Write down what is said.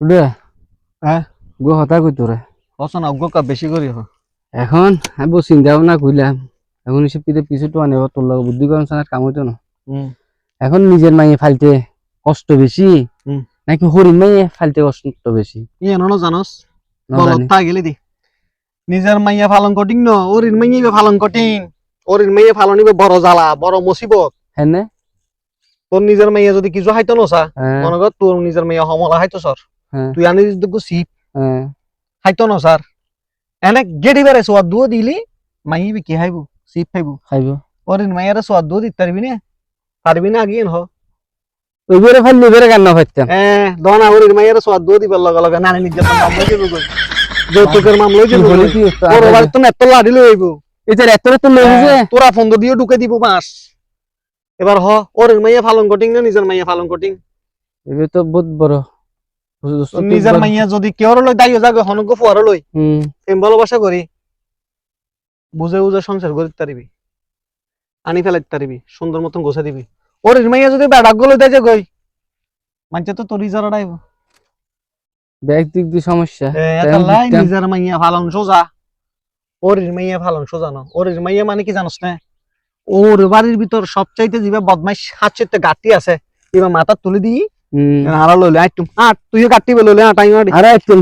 ওটা হ্যাঁ গো হতা কই তোরে? হসন অজ্ঞ বেশি করি হ। এখন আমি চিন্তা ভাবনা করলাম এখন এসব পিতে পিছু তো আনে তোর লগে বুদ্ধি করুন সানার কাম হইতো না? এখন নিজের মাইয়ে ফালতে কষ্ট বেশি নাকি হরিণ মাইয়ে ফালতে কষ্ট বেশি ই এনো জানোস না বলত জানি। তা গেলি দি। নিজের মাইয়া ফালন কটিং ন ওরিন মাইয়া ফালন কটিং ওরিন মাইয়া ফালন নিবে বড় জ্বালা বড় মুসিবত হ্যাঁ? তোর নিজের মাইয়া যদি কিছু হাইতো নসা মনে কর তোর নিজের মাইয়া সমলা হাইতো সর তুই আনি যদি সিপ হ্যাঁ। হাইতো নসার এনে গেডি বেড়ে সোয়াদ দুও দিলি মাইয়ে বি কি হাইবো সিপ খাইবো। খাইব। ওরিন মাইয়ারে সোয়াদ দুও দিতে পারবি না। পারবি না আগিয়ে হ ওইবারে ফাললে এবারে কান্না ফাইতাম এ দনা ওরিন মাইয়ারে সোয়াদ দুও দিবার লগে লগে নানি নির্যাতন মামলা যাব গই যৌতুকের মামলা কি যাব বলি গই। কি অবস্থা? ওর বাড়ি তো নেত্ত লাড়ি লই আইবো। এটা এত তো লই যে হ্যাঁ, তোরা ফোন দিয়ে ঢুকে দিব মাস এবার হ ওর মাইয়া ফালন কটিং না নিজের মাইয়া ফালন কটিং। এবে তো বহুত বড়। তো নিজের মাইয়া যদি কেউ লই দাইও যাবে হনক ফুয়ার লই হুম প্রেম ভালোবাসা করি বুঝে বুঝে সংসার করিতে পারিবি আনি ফেলাইতে পারিবি সুন্দর মতন গোছা দিবি। ওর মাইয়া যদি বেড়াক গলে দেয় গই মানছে তো তোর ইজারা ডাইব ব্যাগ দিক দিয়ে সমস্যা। নিজের মাইয়া ফালন সোজা। ওর মাইয়া ফালন সোজা না। ওর মাইয়া মানে কি জানোস না? ওর বাড়ির ভিতর সবচাইতে যিবা বদমাইশ হাত গাটি আছে এবার মাথা তুলে দিই হারা লইলে আট তুইও কাটিবে লইলে আটাই আরে একদম